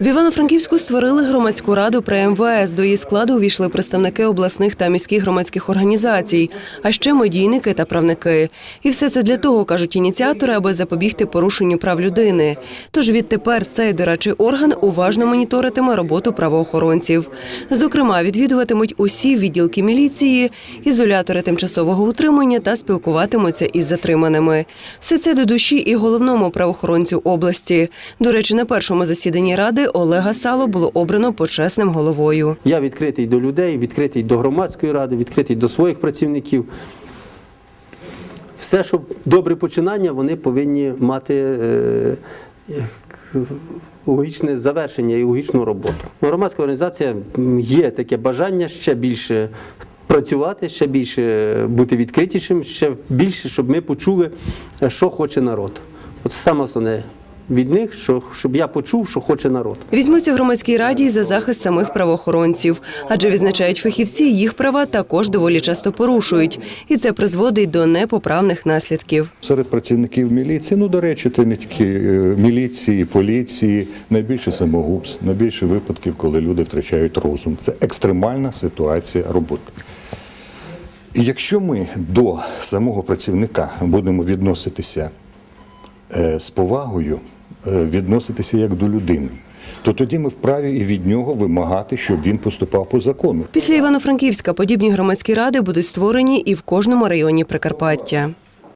В Івано-Франківську створили громадську раду при МВС. До її складу увійшли представники обласних та міських громадських організацій, а ще медійники та правники. І все це для того, кажуть ініціатори, аби запобігти порушенню прав людини. Тож відтепер цей дорадчий орган уважно моніторитиме роботу правоохоронців. Зокрема, відвідуватимуть усі відділки міліції, ізолятори тимчасового утримання та спілкуватимуться із затриманими. Все це до душі і головному правоохоронцю області. До речі, на першому засіданні ради Олега Сало було обрано почесним головою. Я відкритий до людей, відкритий до громадської ради, відкритий до своїх працівників. Все, що добре починання, вони повинні мати е, логічне завершення і логічну роботу. Громадська організація є таке бажання ще більше працювати, ще більше бути відкритішим, ще більше, щоб ми почули, е, що хоче народ. Оце саме основне від них, що, щоб я почув, що хоче народ. Візьмуться в громадській раді за захист самих правоохоронців, адже відзначають фахівці, їх права також доволі часто порушують, і це призводить до непоправних наслідків. Серед працівників міліції, ну до речі, це не тільки е, міліції, поліції, найбільше самогубств, найбільше випадків, коли люди втрачають розум. Це екстремальна ситуація роботи. І якщо ми до самого працівника будемо відноситися е, з повагою, відноситися як до людини, то тоді ми вправі і від нього вимагати, щоб він поступав по закону. Після Івано-Франківська подібні громадські ради будуть створені і в кожному районі Прикарпаття.